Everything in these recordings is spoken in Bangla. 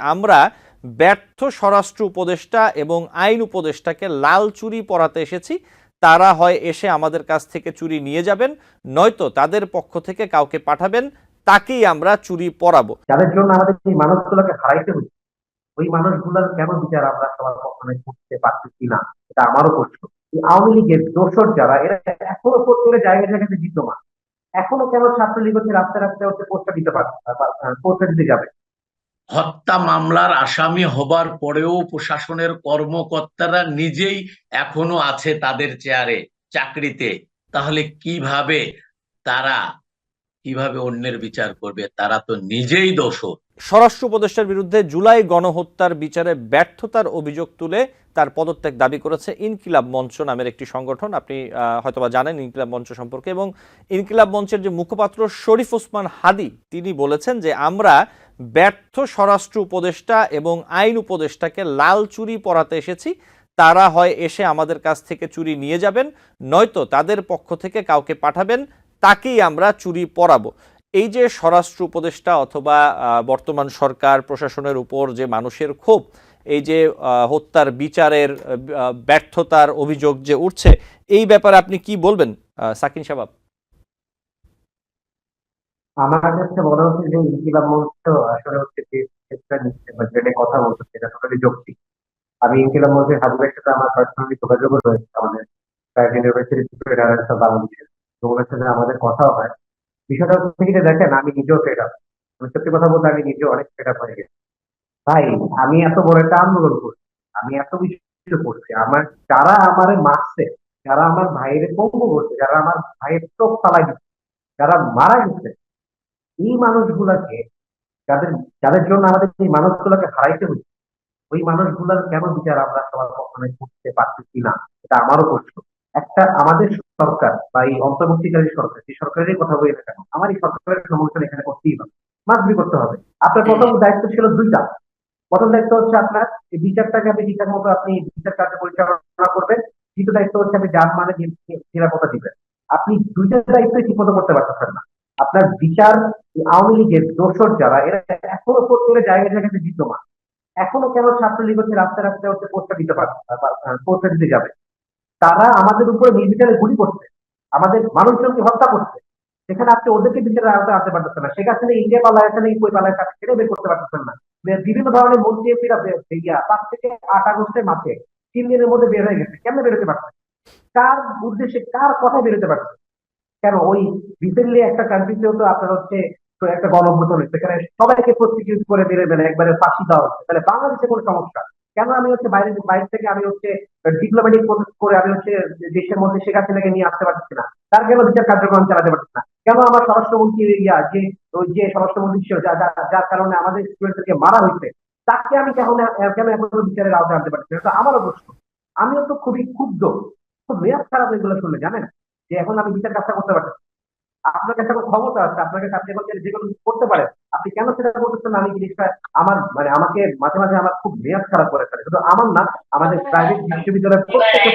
আমরা ব্যর্থ স্বরাষ্ট্র উপদেষ্টা এবং আইন উপদেষ্টাকে লাল চুরি পরাতে এসেছি। তারা হয় এসে আমাদের কাছ থেকে চুরি নিয়ে যাবেন, নয়তো তাদের পক্ষ থেকে কাউকে পাঠাবেন, তাকেই আমরা চুরি পরাবো। যাদের জন্য আমাদের এই মানুষগুলোকে হারাইতে হচ্ছে ওই মানুষগুলোর কেন বিচার আমরা সবার কখনোই করতে পারতেছি না? এটা আমারও প্রশ্ন। আওয়ামী লীগের দোষর যারা, এরা এখনও প্রত্যেকের জায়গায় জায়গাতে বিদ্যমান এখনও কেন ছাত্রলীগ হচ্ছে রাস্তায় রাস্তায় হচ্ছে পোস্টার দিতে পারছে পোস্টার দিতে যাবে? হত্যা মামলার আসামি হবার পরেও প্রশাসনের কর্মকর্তারা নিজেই এখনও আছে তাদের চেয়ারে, চাকরিতে। তাহলে কীভাবে তারা, কীভাবে অন্যের বিচার করবে? তারা তো নিজেই দোষর। স্বরাষ্ট্র উপদেষ্টার বিরুদ্ধে জুলাই গণহত্যার বিচারে ব্যর্থতার অভিযোগ তুলে তার পদত্যাগ দাবি করেছে ইনকিলাব মঞ্চ নামের একটি সংগঠন। আপনি হয়তোবা জানেন ইনকিলাব মঞ্চ সম্পর্কে এবং ইনকিলাব মঞ্চের যে মুখপাত্র শরীফ ওসমান হাদি, তিনি বলেছেন যে আমরা ব্যর্থ স্বরাষ্ট্র উপদেষ্টা এবং আইন উপদেষ্টাকে লাল চুরি পরাতে এসেছি। তারা হয় এসে আমাদের কাছ থেকে চুরি নিয়ে যাবেন, নয়তো তাদের পক্ষ থেকে কাউকে পাঠাবেন, তাকেই আমরা চুরি পরাবো। এই যে স্বরাষ্ট্র উপদেষ্টা অথবা বর্তমান সরকার, প্রশাসনের উপর যে মানুষের ক্ষোভ, এই যে হত্যার বিচারের ব্যর্থতার অভিযোগ যে উঠছে, এই ব্যাপারে আপনি কি বলবেন সাকিন শাবাব আমার কাছে মনে হচ্ছে যে ইনকিলাব মঞ্চ আসলে হচ্ছে যে ক্ষেত্রে নিচ্ছে বা যেটা কথা বলছে সেটা টোটালি যৌক্তিক। আমি ইনকিলাব মঞ্চের হাবিবের সাথে আমার পার্সোনালি যোগাযোগ রয়েছে আমাদের প্রাইভেট ইউনিভার্সিটি বাংলাদেশের ওনার সাথে আমাদের কথাও হয়। বিষয়টা হচ্ছে কি দেখেন, আমি নিজেও ফেড আপ আমি সত্যি কথা বলতে, আমি নিজেও অনেক ফেড আপ হয়ে গেছি। ভাই, আমি এত বড় একটা আন্দোলন করছি, আমি এত কিছু করছি। আমার যারা আমার মারছে, যারা আমার ভাইয়ের পঙ্গু করছে, যারা আমার ভাইয়ের চোখ তালাই দিচ্ছে, যারা মারা গেছে, এই মানুষগুলাকে, যাদের যাদের জন্য আমাদের এই মানুষগুলোকে হারাইতে হচ্ছে, ওই মানুষগুলোর কেন বিচার আমরা সবার কখনোই করতে পারতেছি না? এটা আমারও প্রশ্ন। একটা আমাদের সরকার বা এই অন্তর্বর্তীকালীন সরকার যে সরকারেরই কথা বলি না কেন আমার এই সরকারের সমালোচনা এখানে করতেই হবে। মাসবি করতে হবে। আপনার প্রথম দায়িত্ব ছিল দুইটা। প্রথম দায়িত্ব হচ্ছে আপনার এই বিচারটাকে আপনি ঠিকঠাক মতো আপনি বিচার কার্য পরিচালনা করবেন। দ্বিতীয় দায়িত্ব হচ্ছে আপনি যার মানে নিরাপত্তা দিবেন। আপনি দুইটা দায়িত্ব ঠিক মতো করতে পারতেছেন না। আপনার বিচার আওয়ামী লীগের দোষর যারা এরা এখনও প্রত্যেকের জায়গায় জায়গাতে বিদ্যমান এখনও কেন ছাত্রলীগ হচ্ছে রাস্তায় রাস্তায় হচ্ছে পোস্টার দিতে পারছে পোস্টার দিতে যাবে? তারা আমাদের উপরে নির্বিচারে গুলি করছে। আমাদের মানুষজনকে হত্যা করছে। সেখানে আপনি ওদেরকে বিচারের আওতায় আনতে পারতেছেন না। হাসিনা ইন্ডিয়া পালায় আছে না কই পালায় আছে সেটা বের করতে পারতেছেন না। বিভিন্ন ধরনের মন্ত্রী এমপিরা ইয়া পাঁচ থেকে আট আগস্টের মাঠে তিন দিনের মধ্যে বের হয়ে গেছে। কেমনে বেরোতে পারছে? কার উদ্দেশ্যে কার কথা বেরোতে পারছে? কেন ওই রিসেন্টলি একটা কান্ট্রিতেও তো আপনার হচ্ছে একটা গণভোট হয়েছে। সেখানে সবাইকে প্রসিকিউট করে বেড়ে একবারে ফাঁসি দেওয়া হচ্ছে তাহলে বাংলাদেশে কোনো সমস্যা? কেন আমি হচ্ছে বাইরে বাইরে থেকে আমি হচ্ছে ডিপ্লোম্যাটিক প্রসেস করে আমি হচ্ছে দেশের মধ্যে শেখ হাসিনাকে নিয়ে আসতে পারছি না? তার কেন বিচার কার্যক্রম চালাতে পারছি না? কেন আমার স্বরাষ্ট্রমন্ত্রী ইয়া, যে, ওই যে স্বরাষ্ট্রমন্ত্রী ছিল যার কারণে আমাদের স্টুডেন্টদেরকে মারা হয়েছে, তাকে আমি কেন কেন এখনও বিচারের আওতায় আনতে পারছি না? এটা আমারও প্রশ্ন। আমিও তো খুবই ক্ষুব্ধ। খুব মেয়াদ খারাপ এগুলো শুনলে, জানেন? যে এখন আমি বিচার কাজটা করতে পারছি। আপনার কাছে এখন ক্ষমতা আছে আপনার কাছে আপনি এখন যে কোনো কিছু করতে পারেন আপনি কেন সেটা করতেছেন আমি জিনিসটা আমার মানে আমাকে মাঝে মাঝে আমার খুব মেয়াদ খারাপ করে ফেলে। শুধু আমার না আমাদের প্রাইভেট বিশ্ববিদ্যালয়ের প্রত্যেকটা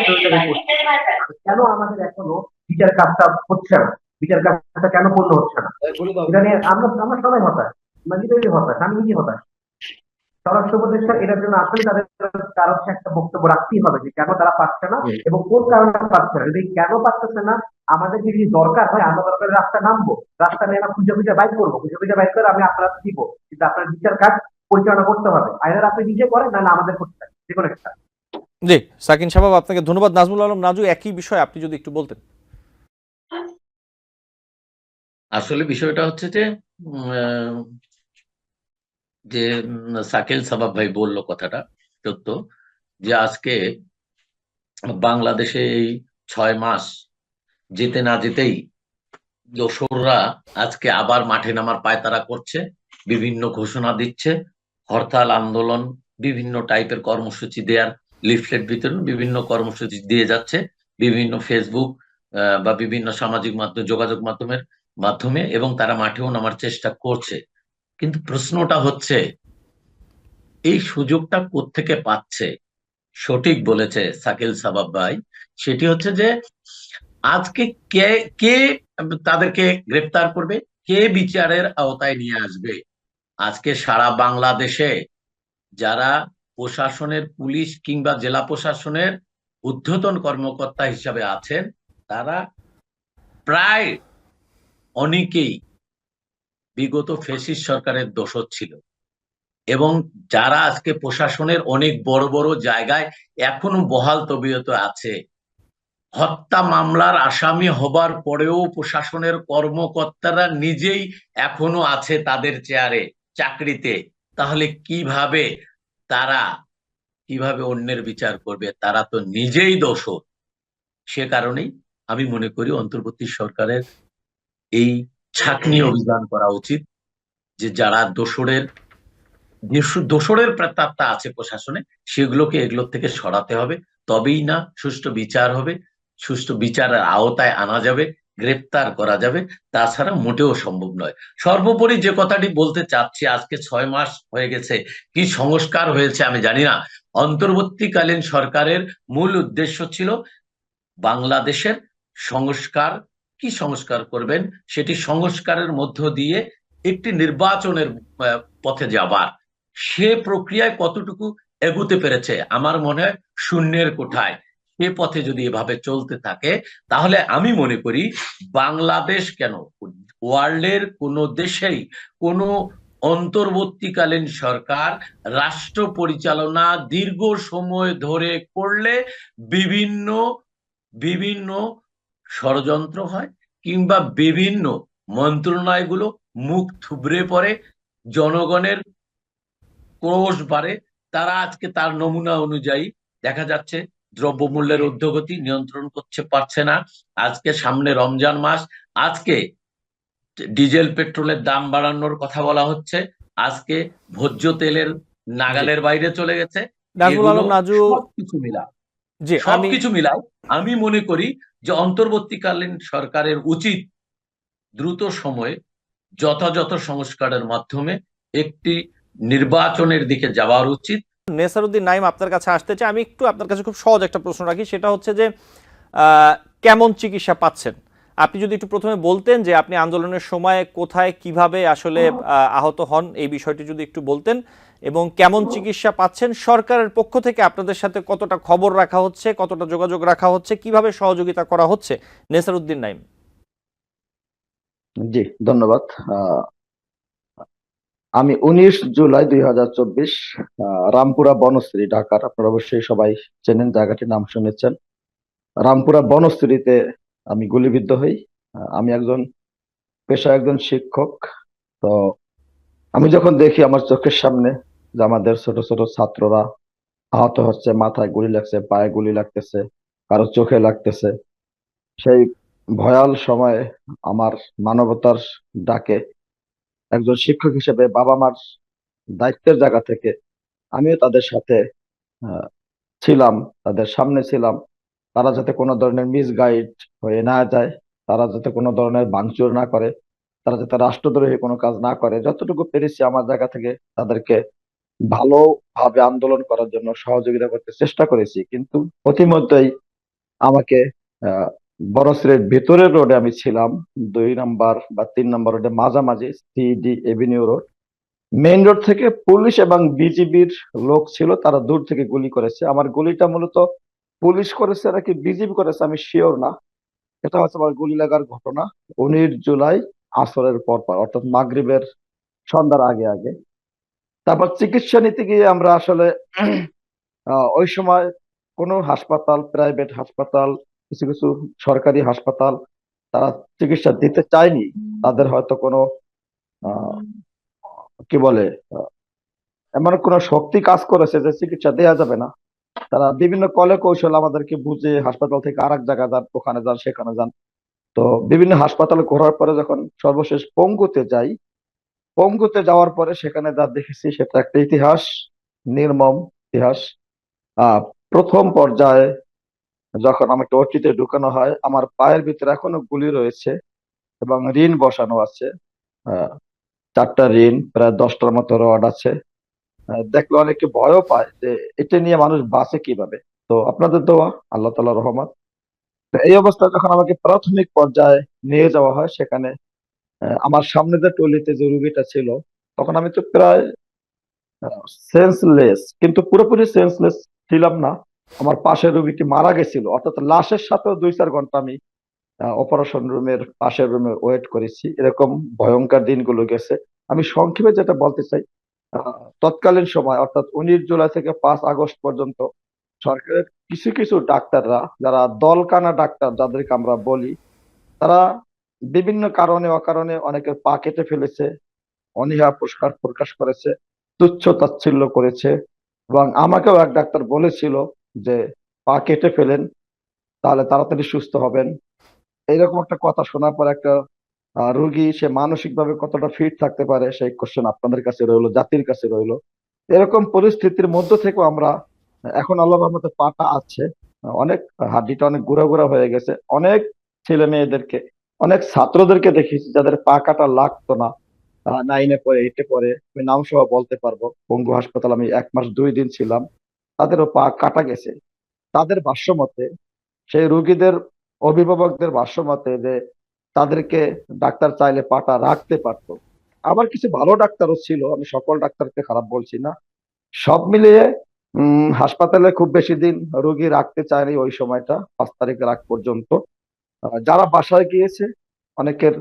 কেন আমাদের এখনও বিচার কাজটা হচ্ছে না? বিচার কাজটা কেন পূর্ণ হচ্ছে না? এটা নিয়ে আমরা আমরা সবাই হতাশ। মানে হতাশ আমি নিজে হতাশ। স্বরাষ্ট্র উপদেষ্টা এটার জন্য আসলে তাদের তার হচ্ছে একটা বক্তব্য রাখতেই হবে যে কেন তারা পাচ্ছে না এবং কোন কারণে পাচ্ছে না। যদি কেন পাচ্ছে না আমাদের যদি দরকার হয় আমরা দরকার রাস্তা নামবো। রাস্তা নিয়ে আমরা খুঁজে খুঁজে বাইক করব। খুঁজে খুঁজে বাইক করে আমি আপনার দিব। কিন্তু আপনার বিচার কাজ পরিচালনা করতে হবে। আইনার আপনি নিজে করেন না আমাদের করতে হবে। যে কোনো একটা। জি সাকিন শাবাব আপনাকে ধন্যবাদ। নাজমুল আলম নাজু একই বিষয় আপনি যদি একটু বলতেন। আসলে বিষয়টা হচ্ছে যে যে সাকিল সাবাব ভাই বলল কথাটা, সত্য, যে আজকে বাংলাদেশে এই ছয় মাস যেতে না যেতেই দোসররা আজকে আবার মাঠে নামার পায়তারা করছে, বিভিন্ন ঘোষণা দিচ্ছে, হরতাল, আন্দোলন, বিভিন্ন টাইপের কর্মসূচি দেওয়ার লিফলেট বিতরণ, বিভিন্ন কর্মসূচি দিয়ে যাচ্ছে, বিভিন্ন ফেসবুক বা বিভিন্ন সামাজিক মাধ্যম, যোগাযোগ মাধ্যমের মাধ্যমে, এবং তারা মাঠেও নামার চেষ্টা করছে। কিন্তু প্রশ্নটা হচ্ছে, এই সুযোগটা কোত্থেকে পাচ্ছে? সঠিক বলেছে সাকিল সাবাব ভাই। সেটি হচ্ছে যে, আজকে কে কে তাদেরকে গ্রেফতার করবে? কে বিচারের আওতায় নিয়ে আসবে? আজকে সারা বাংলাদেশে যারা প্রশাসনের পুলিশ কিংবা জেলা প্রশাসনের ঊর্ধ্বতন কর্মকর্তা হিসাবে আছেন, তারা প্রায় অনেকেই বিগত ফেসিস সরকারের দোষর ছিল। এবং যারা আজকে প্রশাসনের অনেক বড় বড় জায়গায় এখনও বহাল তবিয়ত আছে, হত্যা মামলার আসামি হবার পরেও প্রশাসনের কর্মকর্তারা নিজেই এখনও আছে তাদের চেয়ারে, চাকরিতে। তাহলে কীভাবে তারা, কীভাবে অন্যের বিচার করবে? তারা তো নিজেই দোষর। সে কারণেই আমি মনে করি অন্তর্বর্তী সরকারের এই ছাকনি অভিযান করা উচিত, যে যারা দোসরের দোসরের প্রেতাত্মা আছে প্রশাসনে, সেগুলোকে এগুলোর থেকে সরাতে হবে। তবেই না সুষ্ঠু বিচার হবে, সুষ্ঠু বিচারের আওতায় আনা যাবে, গ্রেপ্তার করা যাবে, তাছাড়া মোটেও সম্ভব নয়। সর্বোপরি যে কথাটি বলতে চাচ্ছি, আজকে ছয় মাস হয়ে গেছে, কি সংস্কার হয়েছে আমি জানি না। অন্তর্বর্তীকালীন সরকারের মূল উদ্দেশ্য ছিল বাংলাদেশের সংস্কার কি সংস্কার করবেন সেটি সংস্কারের মধ্য দিয়ে একটি নির্বাচনের পথে যাবার। সে প্রক্রিয়ায় কতটুকু এগুতে পেরেছে আমার মনে হয় শূন্যের কোঠায়। সে পথে যদি এভাবে চলতে থাকে, তাহলে আমি মনে করি বাংলাদেশ কেন ওয়ার্ল্ডের কোন দেশেই কোনো অন্তর্বর্তীকালীন সরকার রাষ্ট্র পরিচালনা দীর্ঘ সময় ধরে করলে বিভিন্ন বিভিন্ন ষড়যন্ত্র হয় কিংবা বিভিন্ন মন্ত্রণালয়গুলো মুখ থুবড়ে পড়ে জনগণের ক্রোশ বাড়ে তারা আজকে তার নমুনা অনুযায়ী দেখা যাচ্ছে দ্রব্যমূল্যের ঊর্ধ্বগতি নিয়ন্ত্রণ করতে পারছে না। আজকে সামনে রমজান মাস আজকে ডিজেল পেট্রোলের দাম বাড়ানোর কথা বলা হচ্ছে। আজকে ভোজ্য তেলের নাগালের বাইরে চলে গেছে। নাজু আমি সবকিছু মিলাই আমি মনে করি যে অন্তর্বর্তীকালীন সরকারের উচিত দ্রুত সময়ে যথাযথ সংস্কারের মাধ্যমে একটি নির্বাচনের দিকে যাওয়ার উচিত। নেসারুদ্দিন নাইম আপনার কাছে আসতে চাই। আমি একটু আপনার কাছে খুব সহজ একটা প্রশ্ন রাখি সেটা হচ্ছে যে আহ, কেমন চিকিৎসা পাচ্ছেন? আপনি যদি একটু প্রথমে বলতেন যে আপনি আন্দোলনের সময় কোথায় কীভাবে আসলে আহ, আহত হন এই বিষয়টি যদি একটু বলতেন। এবং কেমন চিকিৎসা পাচ্ছেন? সরকারের পক্ষ থেকে আপনাদের সাথে কতটা খবর রাখা হচ্ছে, কতটা যোগাযোগ রাখা হচ্ছে, কীভাবে সহযোগিতা করা হচ্ছে? নেসারুদ্দিন নাইম জি, ধন্যবাদ। আমি উনিশ জুলাই দুই হাজার চব্বিশ রামপুরা বনশ্রী, ঢাকার, আপনারা অবশ্যই সবাই চেনেন, জায়গাটির নাম শুনেছেন। রামপুরা বনশ্রীতে আমি গুলিবিদ্ধ হই। আমি একজন পেশা একজন শিক্ষক। তো আমি যখন দেখি আমার চোখের সামনে আমাদের ছোট ছোট ছাত্ররা আহত হচ্ছে, মাথায় গুলি লাগছে, পায়ে গুলি লাগতেছে, কারও চোখে লাগতেছে। সেই ভয়াল সময়ে আমার মানবতার ডাকে একজন শিক্ষক হিসেবে বাবা মার দায়িত্বের জায়গা থেকে আমিও তাদের সাথে ছিলাম, তাদের সামনে ছিলাম। তারা যাতে কোনো ধরনের মিসগাইড হয়ে না যায়, তারা যাতে কোনো ধরনের ভাঙচুর না করে, তারা যাতে রাষ্ট্রদ্রোহী কোনো কাজ না করে, যতটুকু পেরেছি আমার জায়গা থেকে তাদেরকে ভালোভাবে আন্দোলন করার জন্য সহযোগিতা করতে চেষ্টা করেছি। কিন্তু প্রতিমধ্যেই আমাকে বড়শ্রীর ভেতরের রোডে আমি ছিলাম, দুই নাম্বার বা তিন নাম্বার রোডে মাঝামাঝি, CD avenue road. Main road থেকে পুলিশ এবং বিজিবির লোক ছিল, তারা দূর থেকে গুলি করেছে। আমার গুলিটা মূলত পুলিশ করেছে নাকি বিজিবি করেছে আমি শিওর না। এটা হচ্ছে আমার গুলি লাগার ঘটনা। উনিশ জুলাই আসরের পর পর, অর্থাৎ মাগরিবের সন্ধ্যার আগে আগে। তারপর চিকিৎসা নিতে গিয়ে আমরা আসলে ওই সময় কোনো হাসপাতাল প্রাইভেট হাসপাতাল, কিছু কিছু সরকারি হাসপাতাল তারা চিকিৎসা দিতে চায়নি। তাদের হয়তো কোনো কি বলে এমন কোনো শক্তি কাজ করেছে যে চিকিৎসা দেওয়া যাবে না। তারা বিভিন্ন কলে কৌশল আমাদেরকে বুঝে হাসপাতাল থেকে আরেক জায়গায় যান, ওখানে যান, সেখানে যান। তো বিভিন্ন হাসপাতালে ঘোরার পরে যখন সর্বশেষ পঙ্গুতে যাই পঙ্গুতে যাওয়ার পরে সেখানে যা দেখেছি সেটা একটা ইতিহাস, নির্মম ইতিহাস। প্রথম পর্যায়ে যখন আমাকে ওটিতে ঢুকানো হয়, আমার পায়ের ভিতরে এখনও গুলি রয়েছে এবং ঋণ বসানো আছে। চারটা ঋণ, প্রায় দশটার মতো রড আছে। দেখলে অনেকে ভয়ও পায় যে এটা নিয়ে মানুষ বাঁচে কীভাবে। তো আপনাদের দোয়া, আল্লাহ তাআলার রহমত। তো এই অবস্থায় যখন আমাকে প্রাথমিক পর্যায়ে নিয়ে যাওয়া হয়, সেখানে আমার সামনে যে টলিতে যে রুগীটা ছিল, তখন আমি তো প্রায় সেন্সলেস কিন্তু পুরোপুরি সেন্সলেস ছিলাম না। আমার পাশের রুগীটি মারা গেছিল। অর্থাৎ লাশের সাথেও দুই চার ঘণ্টা আমি অপারেশন রুমের পাশের রুমে ওয়েট করেছি। এরকম ভয়ঙ্কর দিনগুলো গেছে। আমি সংক্ষেপে যেটা বলতে চাই তৎকালীন সময়, অর্থাৎ উনিশ জুলাই থেকে পাঁচ আগস্ট পর্যন্ত সরকারের কিছু কিছু ডাক্তাররা, যারা দলকানা ডাক্তার যাদেরকে আমরা বলি, তারা বিভিন্ন কারণে, অকারণে অনেকের পা কেটে ফেলেছে, অনীহা পুরস্কার প্রকাশ করেছে, তুচ্ছ তাচ্ছিল্য করেছে এবং আমাকেও এক ডাক্তার বলেছিল যে, পা কেটে ফেলেন, তাহলে তাড়াতাড়ি সুস্থ হবেন। এইরকম একটা কথা শোনার পর একটা রোগী, সে মানসিকভাবে কতটা ফিট থাকতে পারে, সেই কোশ্চেন আপনাদের কাছে রইল, জাতির কাছে রইল। এরকম পরিস্থিতির মধ্য থেকেও আমরা, এখন আল্লাহ রহমতে পাটা আছে। অনেক হাড্ডিটা অনেক গুঁড়া গুঁড়া হয়ে গেছে। অনেক ছেলে মেয়েদেরকে অনেক ছাত্রদেরকে দেখেছি যাদের পা কাটা লাগতো না নাইনে পড়ে, এইটে পরে আমি নাম সহ বলতে পারব পঙ্গু হাসপাতাল আমি এক মাস দুই দিন ছিলাম। তাদেরও পা কাটা গেছে। তাদের ভাষ্য মতে, সেই রুগীদের অভিভাবকদের ভাষ্য মতে যে তাদেরকে ডাক্তার চাইলে পাটা রাখতে পারতো। আবার কিছু ভালো ডাক্তারও ছিল, আমি সকল ডাক্তারকে খারাপ বলছি না। সব মিলিয়ে হাসপাতালে খুব বেশি দিন রোগী রাখতে চায়নি ওই সময়টা, পাঁচ তারিখ রাখ পর্যন্ত। যারা বাসায় গিয়েছে, অনেকের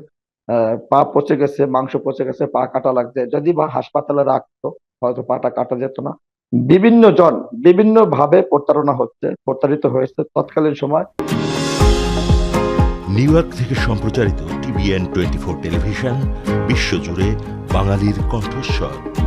পা পচে গেছে, মাংস পচে গেছে, পা কাটা লাগছে, যদি বা হাসপাতালে রাখতো, হয়তো পাটা কাটা যেত না। বিভিন্ন জন বিভিন্ন ভাবে প্রতারণা হচ্ছে, প্রতারিত হয়েছে তৎকালীন সময়। নিউ ইয়র্ক থেকে সম্প্রচারিত টিভিএন টোয়েন্টি ফোর টেলিভিশন, বিশ্বজুড়ে বাঙালির কণ্ঠস্বর।